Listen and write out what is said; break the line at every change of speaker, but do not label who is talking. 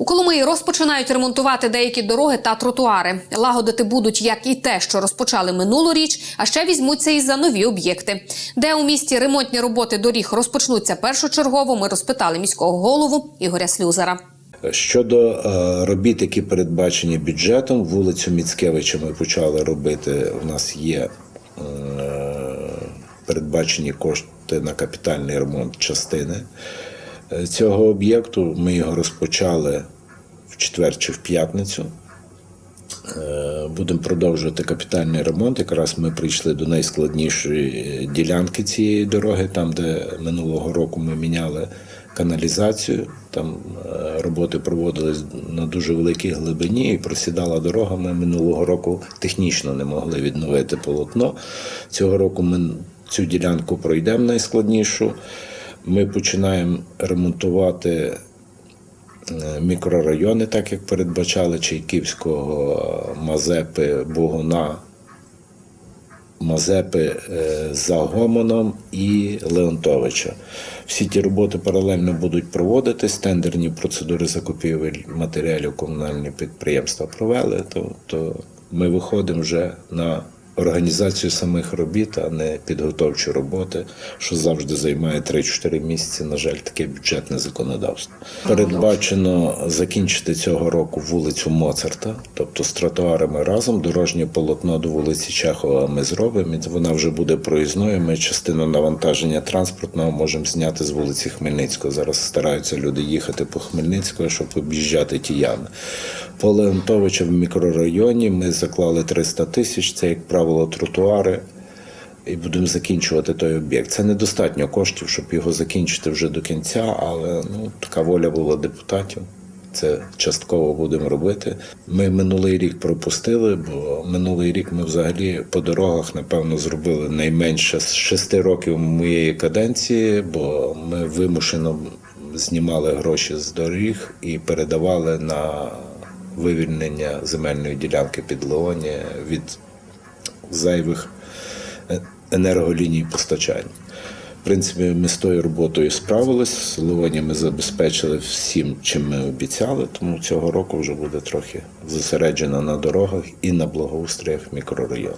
У Коломиї розпочинають ремонтувати деякі дороги та тротуари. Лагодити будуть як і те, що розпочали минулоріч, а ще візьмуться і за нові об'єкти. Де у місті ремонтні роботи доріг розпочнуться першочергово, ми розпитали міського голову Ігоря Слюзера.
Щодо е, робіт, які передбачені бюджетом, вулицю Міцкевича ми почали робити. У нас є е, передбачені кошти на капітальний ремонт частини цього об'єкту. Ми його розпочали в четвер чи в п'ятницю. Е, Будемо продовжувати капітальний ремонт. Якраз ми прийшли до найскладнішої ділянки цієї дороги, там, де минулого року ми міняли каналізацію. Там е, роботи проводились на дуже великій глибині і просідала дорога. Ми минулого року технічно не могли відновити полотно. Цього року ми цю ділянку пройдемо найскладнішу. Ми починаємо ремонтувати Е, мікрорайони, так як передбачали Чайківського, Мазепи, Богуна, Мазепи е, за Гомоном і Леонтовича. Всі ті роботи паралельно будуть проводитись. Тендерні процедури закупівель матеріалів комунальні підприємства провели. То, то ми виходимо вже на організацію самих робіт, а не підготовчі роботи, що завжди займає 3-4 місяці. На жаль, таке бюджетне законодавство. Передбачено закінчити цього року вулицю Моцарта, тобто з тротуарами разом. Дорожнє полотно до вулиці Чехова ми зробимо. Вона вже буде проїзною. Ми частину навантаження транспортного можемо зняти з вулиці Хмельницького. Зараз стараються люди їхати по Хмельницького, щоб об'їжджати ті ями. По Леонтовича в мікрорайоні ми заклали 300 тисяч. Це, як правило, тротуари. І будемо закінчувати той об'єкт. Це недостатньо коштів, щоб його закінчити вже до кінця, але ну, така воля була депутатів. Це частково будемо робити. Ми минулий рік пропустили, бо минулий рік ми взагалі по дорогах, напевно, зробили найменше з шести років моєї каденції, бо ми вимушено знімали гроші з доріг і передавали на вивільнення земельної ділянки під Леоні від зайвих е- енерголіній постачання. В принципі, ми з тою роботою справились. Леоні ми забезпечили всім, чим ми обіцяли, тому цього року вже буде трохи зосереджено на дорогах і на благоустроях мікрорайону.